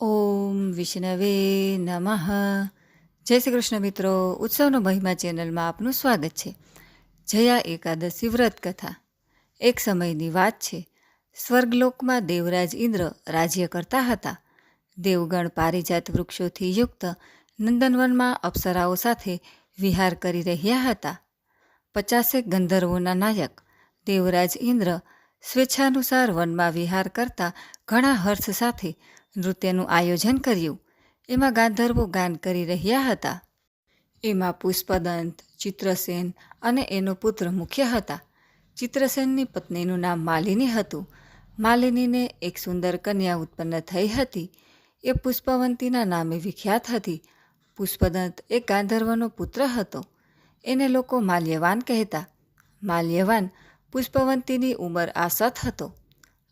ઓમ વિષ્ણવે નમઃ. જય શ્રી કૃષ્ણ મિત્રો, ઉત્સવનો મહિમા ચેનલમાં આપનું સ્વાગત છે. જયા એકાદશી વ્રત કથા. એક સમયની વાત છે. સ્વર્ગલોકમાં દેવરાજ ઇન્દ્ર રાજ્ય કરતા હતા. દેવગણ પારિજાત વૃક્ષોથી યુક્ત નંદનવનમાં અપ્સરાઓ સાથે વિહાર કરી રહ્યા હતા. પચાસેક ગંધર્વોના નાયક દેવરાજ ઇન્દ્ર સ્વેચ્છાનુસાર વનમાં વિહાર કરતા ઘણા હર્ષ સાથે નૃત્યનું આયોજન કર્યું. એમાં ગાંધર્વો ગાન કરી રહ્યા હતા. એમાં પુષ્પદંત, ચિત્રસેન અને એનો પુત્ર મુખ્ય હતા. ચિત્રસેનની પત્નીનું નામ માલિની હતું. માલિનીને એક સુંદર કન્યા ઉત્પન્ન થઈ હતી. એ પુષ્પવંતીના નામે વિખ્યાત હતી. પુષ્પદંત એક ગાંધર્વનો પુત્ર હતો. એને લોકો માલ્યવાન કહેતા. માલ્યવાન પુષ્પવંતીની ઉંમર આસત હતો.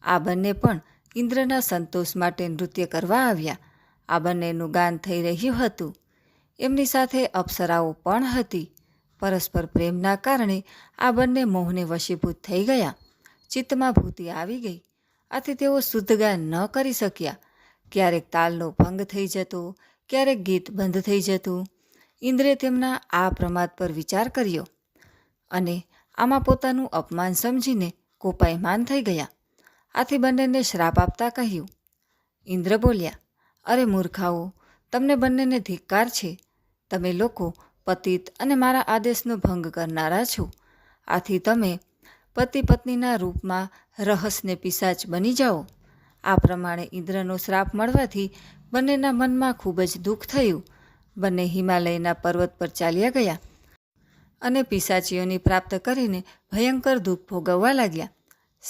આ બંને પણ ઇન્દ્રના સંતોષ માટે નૃત્ય કરવા આવ્યા. આ બંનેનું ગાન થઈ રહ્યું હતું. એમની સાથે અપ્સરાઓ પણ હતી. પરસ્પર પ્રેમના કારણે આ બંને મોહને વશીભૂત થઈ ગયા. ચિત્તમાં ભૂતિ આવી ગઈ. આથી તેઓ શુદ્ધ ગાન ન કરી શક્યા. ક્યારેક તાલનો ભંગ થઈ જતો, ક્યારેક ગીત બંધ થઈ જતું. ઇન્દ્રે તેમના આ પ્રમાદ પર વિચાર કર્યો અને આમાં પોતાનું અપમાન સમજીને કોપાયમાન થઈ ગયા. આથી બંનેને શ્રાપ આપતા કહ્યું, ઇન્દ્ર બોલ્યા, અરે મૂર્ખાઓ, તમને બંનેને ધિક્કાર છે. તમે લોકો પતિત અને મારા આદેશનો ભંગ કરનારા છો. આથી તમે પતિ પત્નીના રૂપમાં રહસ્યને પિશાચ બની જાઓ. આ પ્રમાણે ઇન્દ્રનો શ્રાપ મળવાથી બંનેના મનમાં ખૂબ જ દુઃખ થયું. બંને હિમાલયના પર્વત પર ચાલ્યા ગયા અને પિશાચીઓની પ્રાપ્ત કરીને ભયંકર દુઃખ ભોગવવા લાગ્યા.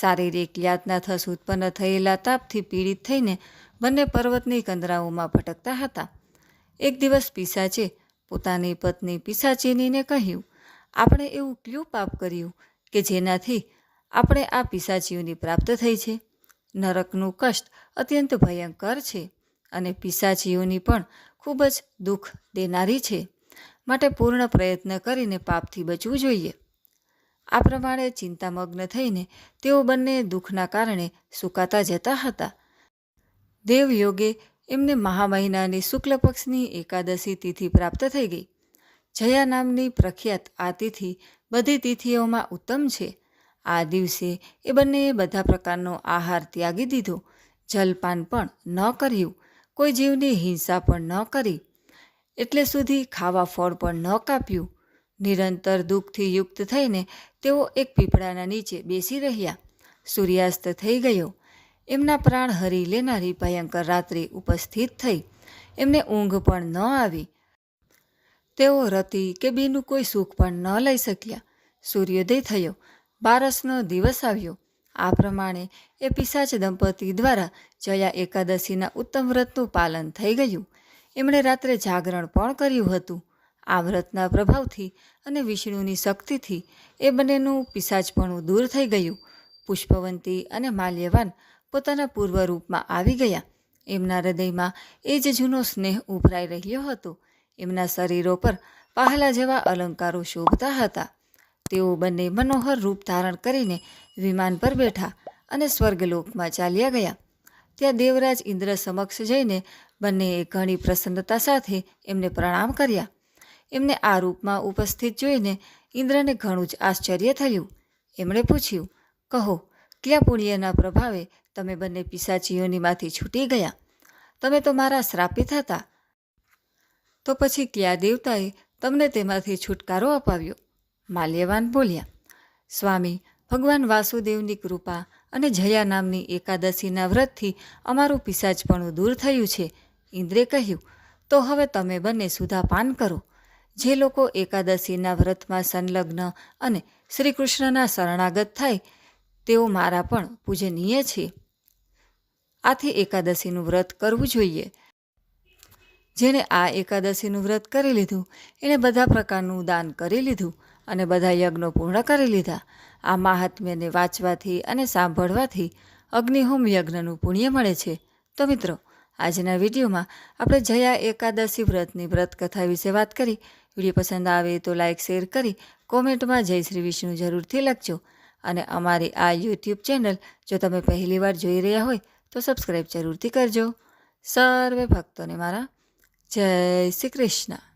શારીરિક યાતના થસ ઉત્પન્ન થયેલા તાપથી પીડિત થઈને બંને પર્વતની કંદરાઓમાં ભટકતા હતા. એક દિવસ પિસાચે પોતાની પત્ની પિશાચીનીને કહ્યું, આપણે એવું કયું પાપ કર્યું કે જેનાથી આપણે આ પિશાચીઓની પ્રાપ્ત થઈ છે? નરકનું કષ્ટ અત્યંત ભયંકર છે અને પિશાચીઓની પણ ખૂબ જ દુઃખ દેનારી છે. માટે પૂર્ણ પ્રયત્ન કરીને પાપથી બચવું જોઈએ. આ પ્રમાણે ચિંતામગ્ન થઈને તેઓ બંને દુઃખના કારણે સુકાતા જતા હતા. દેવયોગે એમને મહા મહિનાની શુક્લ પક્ષની એકાદશી તિથિ પ્રાપ્ત થઈ ગઈ. જયા નામની પ્રખ્યાત આ તિથિ બધી તિથિઓમાં ઉત્તમ છે. આ દિવસે એ બંનેએ બધા પ્રકારનો આહાર ત્યાગી દીધો. જલપાન પણ ન કર્યું. કોઈ જીવની હિંસા પણ ન કરી. એટલે સુધી ખાવા ફળ પણ ન કાપ્યું. નિરંતર દુઃખથી યુક્ત થઈને તેઓ એક પીપળાના નીચે બેસી રહ્યા. સૂર્યાસ્ત થઈ ગયો. એમના પ્રાણ હરી લેનારી ભયંકર રાત્રિ ઉપસ્થિત થઈ. એમને ઊંઘ પણ ન આવી. તેઓ રતિ કે બીનું કોઈ સુખ પણ ન લઈ શક્યા. સૂર્યોદય થયો. બારસનો દિવસ આવ્યો. આ પ્રમાણે એ પિશાચ દંપતી દ્વારા જયા એકાદશીના ઉત્તમ વ્રતનું પાલન થઈ ગયું. એમણે રાત્રે જાગરણ પણ કર્યું હતું. આ વ્રતના પ્રભાવથી અને વિષ્ણુની શક્તિથી એ બંનેનું પિશાચપણું દૂર થઈ ગયું. પુષ્પવંતી અને માલ્યવાન પોતાના પૂર્વ રૂપમાં આવી ગયા. એમના હૃદયમાં એ જ જૂનો સ્નેહ ઉભરાઈ રહ્યો હતો. એમના શરીરો પર પહેલા જેવા અલંકારો શોભતા હતા. તેઓ બંને મનોહર રૂપ ધારણ કરીને વિમાન પર બેઠા અને સ્વર્ગલોકમાં ચાલ્યા ગયા. ત્યાં દેવરાજ ઇન્દ્ર સમક્ષ જઈને બંનેએ ઘણી પ્રસન્નતા સાથે એમને પ્રણામ કર્યા. એમને આ રૂપમાં ઉપસ્થિત જોઈને ઇન્દ્રને ઘણું જ આશ્ચર્ય થયું. એમણે પૂછ્યું, કહો, ક્યાં પુણ્યના પ્રભાવે તમે બંને પિશાચીઓનીમાંથી છૂટી ગયા? તમે તો મારા શ્રાપિત હતા. તો પછી ક્યાં દેવતાએ તમને તેમાંથી છુટકારો અપાવ્યો? માલ્યવાન બોલ્યા, સ્વામી, ભગવાન વાસુદેવની કૃપા અને જયા નામની એકાદશીના વ્રતથી અમારું પિશાચપણું દૂર થયું છે. ઇન્દ્રે કહ્યું, તો હવે તમે બંને સુધા પાન કરો. જે લોકો એકાદશીના વ્રતમાં સંલગ્ન અને શ્રી કૃષ્ણના શરણાગત થાય, તેઓ મારા પણ પૂજનીય છે. આથી એકાદશીનું વ્રત કરવું જોઈએ. જેણે આ એકાદશીનું વ્રત કરી લીધું, એણે બધા પ્રકારનું દાન કરી લીધું અને બધા યજ્ઞો પૂર્ણ કરી લીધા. આ મહાત્મ્યને વાંચવાથી અને સાંભળવાથી અગ્નિહોમ યજ્ઞનું પુણ્ય મળે છે. તો મિત્રો આજના વિડીયોમાં આપણે જયા એકાદશી વ્રતની વ્રત કથા વિશે વાત કરી. વીડિયો પસંદ આવે તો લાઇક શેર કરી, કોમેન્ટમાં જય શ્રી વિષ્ણુ જરૂરથી લખજો. અને અમારી આ યુટ્યુબ ચેનલ જો તમે પહેલીવાર જોઈ રહ્યા હોય તો સબસ્ક્રાઈબ જરૂરથી કરજો. સર્વે ભક્તોને મારા જય શ્રી કૃષ્ણ.